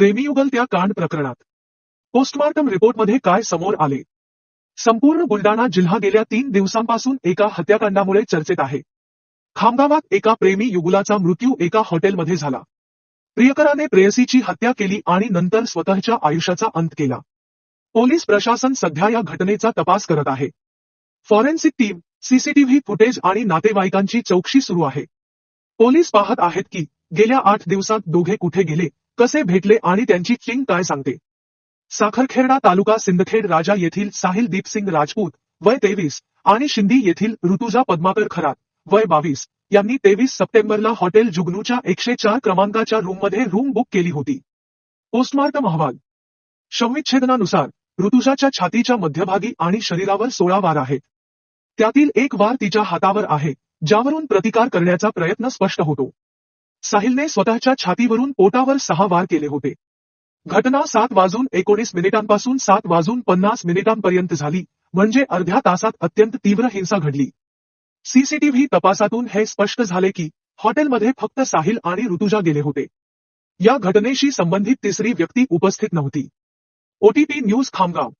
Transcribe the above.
प्रेमीयुगल त्या कांड प्रकरणात. पोस्टमॉर्टम रिपोर्टमध्ये काय समोर आले? संपूर्ण बुलडाणा जिल्हा गेल्या तीन दिवसांपासून एका हत्याकांडामुळे चर्चेत आहे. खामगावात एका प्रेमी युगुलाचा मृत्यू एका हॉटेलमध्ये झाला. प्रियकराने प्रेयसीची हत्या केली आणि नंतर स्वतःच्या आयुष्याचा अंत केला. पोलीस प्रशासन सध्या या घटनेचा तपास करत आहे. फॉरेन्सिक टीम सीसीटीव्ही फुटेज आणि नातेवाईकांची चौकशी सुरू आहे. पोलीस पाहत आहेत की गेल्या आठ दिवसात दोघे कुठे गेले? कसे भेटले आणि त्यांची चिंग काय सांगते? साखरखेरडा तालुका सिंदखेड राजा येथील साहिल दीपसिंग राजपूत वय तेवीस आणि शिंदी येथील ऋतुजा पद्माकर खरात वय बावीस यांनी तेवीस सप्टेंबरला हॉटेल जुगनूच्या एकशे चार क्रमांकाच्या रूममध्ये रूम बुक केली होती. पोस्टमार्टम अहवाल. शवविच्छेदनानुसार ऋतुजाच्या छातीच्या मध्यभागी आणि शरीरावर सोळा वार आहेत. त्यातील एक वार तिच्या हातावर आहे ज्यावरून प्रतिकार करण्याचा प्रयत्न स्पष्ट होतो. साहिलने स्वतःच्या छातीवरून पोटावर सहा वार केले होते. घटना सात वाजून एकोणीस मिनिटांपासून सात वाजून पन्नास मिनिटांपर्यंत झाली म्हणजे अर्ध्या तासात अत्यंत तीव्र हिंसा घडली. सीसीटीव्ही तपासातून हे स्पष्ट झाले की हॉटेलमध्ये फक्त साहिल आणि ऋतुजा गेले होते. या घटनेशी संबंधित तिसरी व्यक्ती उपस्थित नव्हती. OTP news Khamgaon.